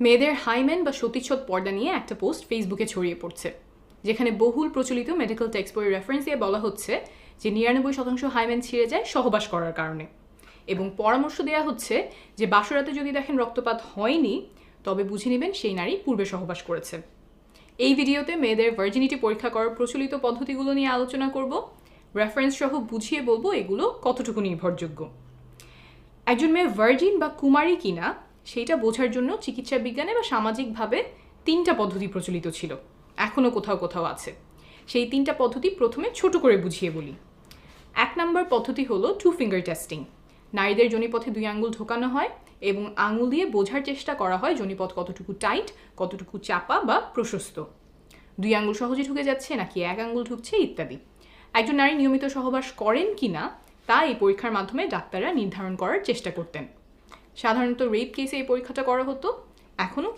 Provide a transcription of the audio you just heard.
মেয়েদের হাইমেন বা সতীচ্ছদ পর্দা নিয়ে একটা পোস্ট ফেসবুকে ছড়িয়ে পড়ছে, যেখানে বহুল প্রচলিত মেডিকেল টেক্সট বইয়ের রেফারেন্স দিয়ে বলা হচ্ছে যে নিরানব্বই শতাংশ হাইমেন ছিঁড়ে যায় সহবাস করার কারণে। এবং পরামর্শ দেওয়া হচ্ছে যে বাসরাতে যদি দেখেন রক্তপাত হয়নি, তবে বুঝে নেবেন সেই নারী পূর্বে সহবাস করেছে। এই ভিডিওতে মেয়েদের ভার্জিনিটি পরীক্ষা করার প্রচলিত পদ্ধতিগুলো নিয়ে আলোচনা করব। রেফারেন্স সহ বুঝিয়ে বলব এগুলো কতটুকু নির্ভরযোগ্য। একজন মেয়ে ভার্জিন বা কুমারী কিনা সেইটা বোঝার জন্য চিকিৎসা বিজ্ঞানে বা সামাজিকভাবে তিনটা পদ্ধতি প্রচলিত ছিল। এখনও কোথাও কোথাও আছে। সেই তিনটা পদ্ধতি প্রথমে ছোট করে বুঝিয়ে বলি। এক নম্বর পদ্ধতি হলো টু ফিঙ্গার টেস্টিং নারীদের জনিপথে দুই আঙ্গুল ঢোকানো হয় এবং আঙুল দিয়ে বোঝার চেষ্টা করা হয় জনিপথ কতটুকু টাইট কতটুকু চাপা বা প্রশস্ত। দুই আঙ্গুল সহজে ঢুকে যাচ্ছে নাকি এক আঙ্গুল ঢুকছে ইত্যাদি। একজন নারী নিয়মিত সহবাস করেন কি না তা এই পরীক্ষার মাধ্যমে ডাক্তাররা নির্ধারণ করার চেষ্টা করতেন। সাধারণত রেপ কেসে এই পরীক্ষাটা করা হতো এখনও